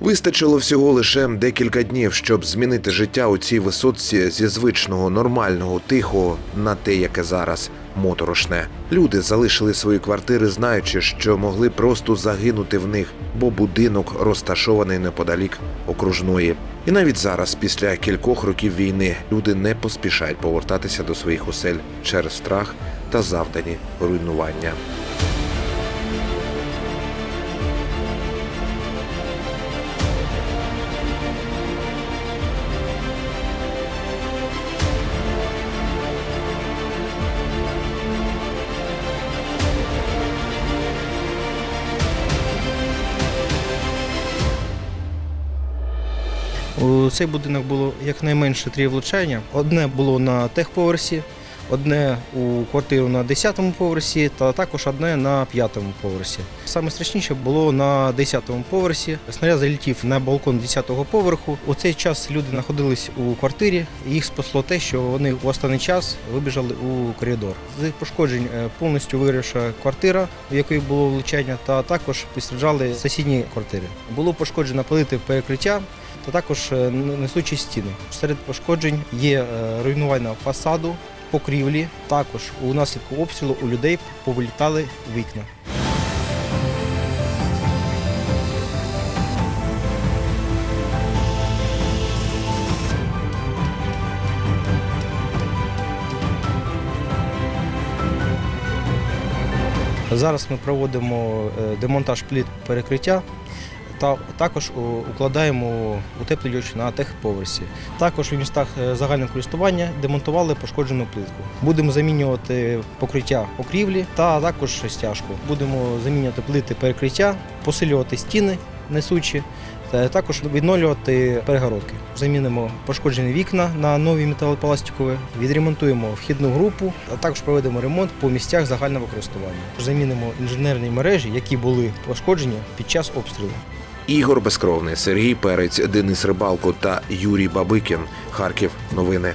Вистачило всього лише декілька днів, щоб змінити життя у цій висотці зі звичного, нормального, тихого на те, яке зараз моторошне. Люди залишили свої квартири, знаючи, що могли просто загинути в них, бо будинок розташований неподалік окружної. І навіть зараз, після кількох років війни, люди не поспішають повертатися до своїх осель через страх та завдані руйнування. У цей будинок було якнайменше три влучання. Одне було на техповерсі, одне у квартиру на 10-му поверсі, та також одне на 5-му поверсі. Саме страшніше було на 10-му поверсі. Снаряд залетів на балкон 10-го поверху. У цей час люди знаходились у квартирі. Їх спасло те, що вони в останній час вибіжали у коридор. З пошкоджень е, повністю вигорівша квартира, в якій було влучання, та також постраждали сусідні квартири. Було пошкоджено плити перекриття та також е, несучі стіни. Серед пошкоджень є е, руйнування фасаду, покрівлі. Також у наслідку обстрілу у людей повилітали вікна. Зараз ми проводимо е, демонтаж пліт перекриття та також укладаємо утеплювач на техповерсі. Також в містах е, загального користування демонтували пошкоджену плитку. Будемо замінювати покриття покрівлі та також стяжку. Будемо замінювати плити перекриття, посилювати стіни несучі. Та також відновлювати перегородки. Замінимо пошкоджені вікна на нові металопластикові, відремонтуємо вхідну групу, а також проведемо ремонт по місцях загального користування. Замінимо інженерні мережі, які були пошкоджені під час обстрілу. Ігор Безкровний, Сергій Перець, Денис Рибалко та Юрій Бабикін. Харків. Новини.